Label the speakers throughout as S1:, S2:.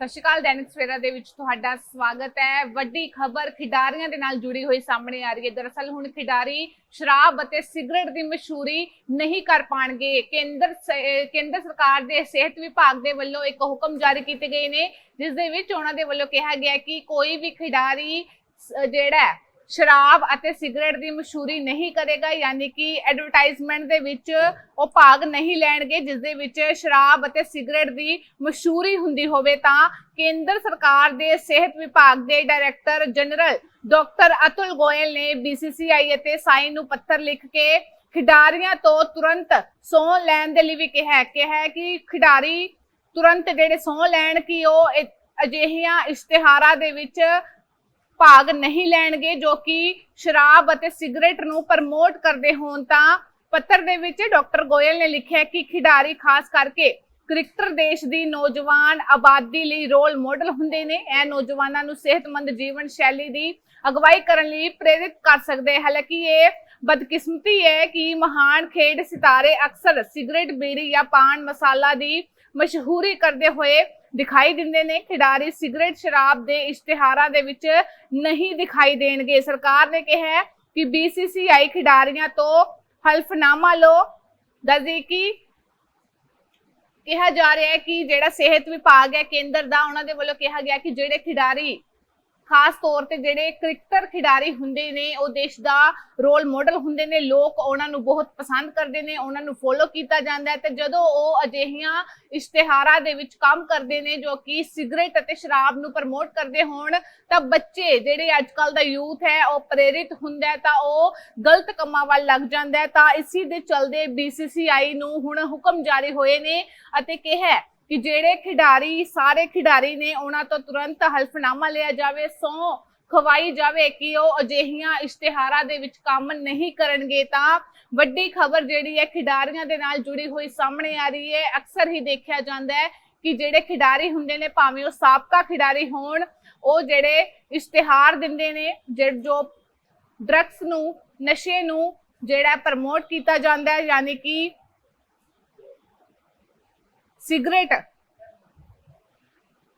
S1: ਸਤਿ ਸ਼੍ਰੀ ਅਕਾਲ, ਦੈਨਿਕ ਸਵੇਰਾ ਦੇ ਵਿੱਚ ਤੁਹਾਡਾ ਸਵਾਗਤ ਹੈ। ਵੱਡੀ ਖਬਰ ਖਿਡਾਰੀਆਂ ਦੇ ਨਾਲ ਜੁੜੀ ਹੋਈ ਸਾਹਮਣੇ ਆ ਰਹੀ ਹੈ। ਦਰਅਸਲ ਹੁਣ ਖਿਡਾਰੀ ਸ਼ਰਾਬ ਅਤੇ ਸਿਗਰਟ ਦੀ ਮਸ਼ਹੂਰੀ ਨਹੀਂ ਕਰ ਪਾਣਗੇ। ਕੇਂਦਰ ਕੇਂਦਰ ਸਰਕਾਰ ਦੇ ਸਿਹਤ ਵਿਭਾਗ ਦੇ ਵੱਲੋਂ ਇੱਕ ਹੁਕਮ ਜਾਰੀ ਕੀਤੇ ਗਏ ਨੇ, ਜਿਸ ਦੇ ਵਿੱਚ ਉਹਨਾਂ ਦੇ ਵੱਲੋਂ ਕਿਹਾ ਗਿਆ ਕਿ ਕੋਈ ਵੀ ਖਿਡਾਰੀ ਜਿਹੜਾ ਸ਼ਰਾਬ ਅਤੇ ਸਿਗਰਟ ਦੀ ਮਸ਼ਹੂਰੀ ਨਹੀਂ ਕਰੇਗਾ, ਯਾਨੀ ਕਿ ਐਡਵਰਟਾਈਜ਼ਮੈਂਟ ਦੇ ਵਿੱਚ ਉਹ ਭਾਗ ਨਹੀਂ ਲੈਣਗੇ, ਜਿਸ ਦੇ ਵਿੱਚ ਸ਼ਰਾਬ ਅਤੇ ਸਿਗਰਟ ਦੀ ਮਸ਼ਹੂਰੀ ਹੁੰਦੀ ਹੋਵੇ ਤਾਂ ਕੇਂਦਰ ਸਰਕਾਰ ਦੇ ਸਿਹਤ ਵਿਭਾਗ ਦੇ director general doctor Atul Goyal ਨੇ BCCI ਅਤੇ ਸਾਈ ਨੂੰ ਪੱਤਰ ਲਿਖ ਕੇ ਖਿਡਾਰੀਆਂ ਤੋਂ ਤੁਰੰਤ ਸਹੁੰ ਲੈਣ ਦੇ ਲਈ ਵੀ ਕਿਹਾ ਹੈ। ਕਿ ਖਿਡਾਰੀ ਤੁਰੰਤ ਜਿਹੜੇ ਸਹੁੰ ਲੈਣ ਕਿ ਉਹ ਅਜਿਹੀਆਂ ਇਸ਼ਤਿਹਾਰਾਂ ਦੇ ਵਿੱਚ ਭਾਗ ਨਹੀਂ ਲੈਣਗੇ ਜੋ ਕਿ ਸ਼ਰਾਬ ਅਤੇ ਸਿਗਰਟ ਨੂੰ ਪ੍ਰਮੋਟ ਕਰਦੇ ਹੋਣ ਤਾਂ ਪੱਤਰ ਦੇ ਵਿੱਚ ਡਾਕਟਰ ਗੋਇਲ ਨੇ ਲਿਖਿਆ ਕਿ ਖਿਡਾਰੀ ਖਾਸ ਕਰਕੇ ਕ੍ਰਿਕਟਰ ਦੇਸ਼ ਦੀ ਨੌਜਵਾਨ ਆਬਾਦੀ ਲਈ ਰੋਲ ਮਾਡਲ ਹੁੰਦੇ ਨੇ। ਇਹ ਨੌਜਵਾਨਾਂ ਨੂੰ ਸਿਹਤਮੰਦ ਜੀਵਨ ਸ਼ੈਲੀ ਦੀ ਅਗਵਾਈ ਕਰਨ ਲਈ ਪ੍ਰੇਰਿਤ ਕਰ ਸਕਦੇ ਹਾਲਾਂਕਿ ਇਹ ਬਦਕਿਸਮਤੀ ਹੈ ਕਿ ਮਹਾਨ ਖੇਡ ਸਿਤਾਰੇ ਅਕਸਰ ਸਿਗਰਟ, ਬੀੜੀ ਜਾਂ ਪਾਨ ਮਸਾਲਾ ਦੀ ਮਸ਼ਹੂਰੀ ਕਰਦੇ ਹੋਏ ਦਿਖਾਈ ਦਿੰਦੇ ਨੇ। ਖਿਡਾਰੀ ਸਿਗਰਟ, ਸ਼ਰਾਬ ਦੇ ਇਸ਼ਤਿਹਾਰਾਂ ਦੇ ਵਿੱਚ ਨਹੀਂ ਦਿਖਾਈ ਦੇਣਗੇ। ਸਰਕਾਰ ਨੇ ਕਿਹਾ ਹੈ ਕਿ BCCI ਖਿਡਾਰੀਆਂ ਤੋਂ ਹਲਫਨਾਮਾ ਲੋ ਦੱਸਦੀ ਕਿ ਕਿਹਾ ਜਾ ਰਿਹਾ ਹੈ ਕਿ ਜਿਹੜਾ ਸਿਹਤ ਵਿਭਾਗ ਹੈ, ਕੇਂਦਰ ਦਾ, ਉਹਨਾਂ ਦੇ ਵੱਲੋਂ ਕਿਹਾ ਗਿਆ ਕਿ ਜਿਹੜੇ ਖਿਡਾਰੀ ਖਾਸ ਤੌਰ ਤੇ ਜਿਹੜੇ ਕ੍ਰਿਕਟਰ ਖਿਡਾਰੀ ਹੁੰਦੇ ਨੇ, ਉਹ ਦੇਸ਼ ਦਾ ਰੋਲ ਮਾਡਲ ਹੁੰਦੇ ਨੇ, ਲੋਕ ਉਹਨਾਂ ਨੂੰ ਬਹੁਤ ਪਸੰਦ ਕਰਦੇ ਨੇ, ਉਹਨਾਂ ਨੂੰ ਫੋਲੋ ਕੀਤਾ ਜਾਂਦਾ ਹੈ ਤੇ ਜਦੋਂ ਉਹ ਅਜਿਹੀਆਂ ਇਸ਼ਤਿਹਾਰਾਂ ਦੇ ਵਿੱਚ ਕੰਮ ਕਰਦੇ ਨੇ, ਜੋ ਕਿ ਸਿਗਰਟ ਅਤੇ ਸ਼ਰਾਬ ਨੂੰ ਪ੍ਰਮੋਟ ਕਰਦੇ ਹੋਣ, ਤਾਂ ਬੱਚੇ ਜਿਹੜੇ ਅੱਜ ਕੱਲ ਦਾ ਯੂਥ ਹੈ, ਉਹ ਪ੍ਰੇਰਿਤ ਹੁੰਦਾ ਤਾਂ ਉਹ ਗਲਤ ਕੰਮਾਂ ਵੱਲ ਲੱਗ ਜਾਂਦਾ ਤਾਂ ਇਸੇ ਦੇ ਚਲਦੇ BCCI ਨੂੰ ਹੁਣ ਹੁਕਮ ਜਾਰੀ ਹੋਏ ਨੇ ਅਤੇ ਕਿਹਾ ਕਿ ਜਿਹੜੇ ਖਿਡਾਰੀ, ਸਾਰੇ ਖਿਡਾਰੀ ਨੇ ਉਹਨਾਂ ਤੋਂ ਤੁਰੰਤ ਹਲਫਨਾਮਾ ਲਿਆ ਜਾਵੇ ਸੌ ਖਵਾਈ ਜਾਵੇ ਕਿ ਉਹ ਅਜਿਹੀਆਂ ਇਸ਼ਤਿਹਾਰਾਂ ਦੇ ਵਿੱਚ ਕੰਮ ਨਹੀਂ ਕਰਨਗੇ, ਤਾਂ ਵੱਡੀ ਖਬਰ ਜਿਹੜੀ ਹੈ ਖਿਡਾਰੀਆਂ ਦੇ ਨਾਲ ਜੁੜੀ ਹੋਈ ਸਾਹਮਣੇ ਆ ਰਹੀ ਹੈ। ਅਕਸਰ ਹੀ ਦੇਖਿਆ ਜਾਂਦਾ ਹੈ ਕਿ ਜਿਹੜੇ ਖਿਡਾਰੀ ਹੁੰਦੇ ਨੇ, ਭਾਵੇਂ ਉਹ ਸਾਬਕਾ ਖਿਡਾਰੀ ਹੋਣ, ਉਹ ਜਿਹੜੇ ਇਸ਼ਤਿਹਾਰ ਦਿੰਦੇ ਨੇ ਜਿਹੜੇ ਜੋ ਡਰੱਗਸ ਨੂੰ, ਨਸ਼ੇ ਨੂੰ ਜਿਹੜਾ ਪ੍ਰਮੋਟ ਕੀਤਾ ਜਾਂਦਾ ਹੈ, ਯਾਨੀ ਕਿ ਸਿਗਰਟ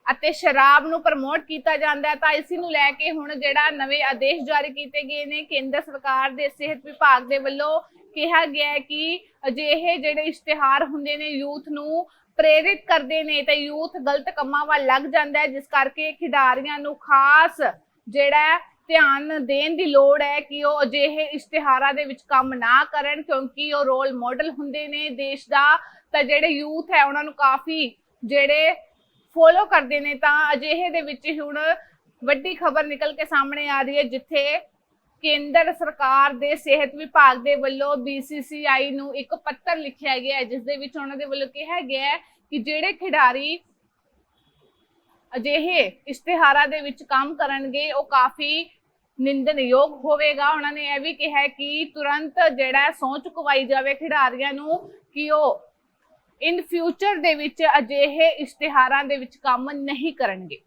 S1: ਅਤੇ ਸ਼ਰਾਬ ਨੂੰ ਪ੍ਰਮੋਟ ਕੀਤਾ ਜਾਂਦਾ ਹੈ, ਤਾਂ ਇਸ ਨੂੰ ਲੈ ਕੇ ਹੁਣ ਜਿਹੜਾ ਨਵੇਂ ਆਦੇਸ਼ ਜਾਰੀ ਕੀਤੇ ਗਏ ਨੇ, ਕੇਂਦਰ ਸਰਕਾਰ ਦੇ ਸਿਹਤ ਵਿਭਾਗ ਦੇ ਵੱਲੋਂ ਕਿਹਾ ਗਿਆ ਹੈ ਕਿ ਅਜਿਹੇ ਜਿਹੜੇ ਇਸ਼ਤਿਹਾਰ ਹੁੰਦੇ ਨੇ, ਯੂਥ ਨੂੰ ਪ੍ਰੇਰਿਤ ਕਰਦੇ ਨੇ, ਤੇ ਯੂਥ ਗਲਤ ਕੰਮਾਂ ਵੱਲ ਲੱਗ ਜਾਂਦਾ ਹੈ, ਜਿਸ ਕਰਕੇ ਖਿਡਾਰੀਆਂ ਨੂੰ ਖਾਸ ਜਿਹੜਾ ਧਿਆਨ ਦੇਣ ਦੀ ਲੋੜ ਹੈ ਕਿ ਉਹ ਅਜਿਹੇ ਇਸ਼ਤਿਹਾਰਾਂ ਦੇ ਵਿੱਚ ਕੰਮ ਨਾ ਕਰਨ, ਕਿਉਂਕਿ ਉਹ ਰੋਲ ਮਾਡਲ ਹੁੰਦੇ ਨੇ ਦੇਸ਼ ਦਾ। ਤਾਂ ਜਿਹੜੇ ਯੂਥ ਹੈ, ਉਹਨਾਂ ਨੂੰ ਕਾਫੀ ਜਿਹੜੇ ਫੋਲੋ ਕਰਦੇ ਨੇ, ਤਾਂ ਅਜਿਹੇ ਦੇ ਵਿੱਚ ਹੁਣ ਵੱਡੀ ਖਬਰ ਨਿਕਲ ਕੇ ਸਾਹਮਣੇ ਆ ਰਹੀ ਹੈ, ਜਿੱਥੇ ਕੇਂਦਰ ਸਰਕਾਰ ਦੇ ਸਿਹਤ ਵਿਭਾਗ ਦੇ ਵੱਲੋਂ BCCI ਨੂੰ ਇੱਕ ਪੱਤਰ ਲਿਖਿਆ ਗਿਆ ਹੈ ਜਿਸ ਦੇ ਵਿੱਚ ਉਹਨਾਂ ਦੇ ਵੱਲੋਂ ਕਿਹਾ ਗਿਆ ਹੈ ਕਿ ਜਿਹੜੇ ਖਿਡਾਰੀ ਅਜਿਹੇ ਇਸ਼ਤਿਹਾਰਾਂ ਦੇ ਵਿੱਚ ਕੰਮ ਕਰਨਗੇ, ਉਹ ਕਾਫੀ ਨਿੰਦਨਯੋਗ ਹੋਵੇਗਾ। ਉਹਨਾਂ ਨੇ ਇਹ ਵੀ ਕਿਹਾ ਕਿ ਤੁਰੰਤ ਜਿਹੜਾ ਹੈ ਸਹੁੰ ਚੁਕਵਾਈ ਜਾਵੇ ਖਿਡਾਰੀਆਂ ਨੂੰ ਕਿ ਉਹ ਇਨ ਫਿਊਚਰ ਦੇ ਵਿੱਚ ਅਜਿਹੇ ਇਸ਼ਤਿਹਾਰਾਂ ਦੇ ਵਿੱਚ ਕੰਮ ਨਹੀਂ ਕਰਨਗੇ।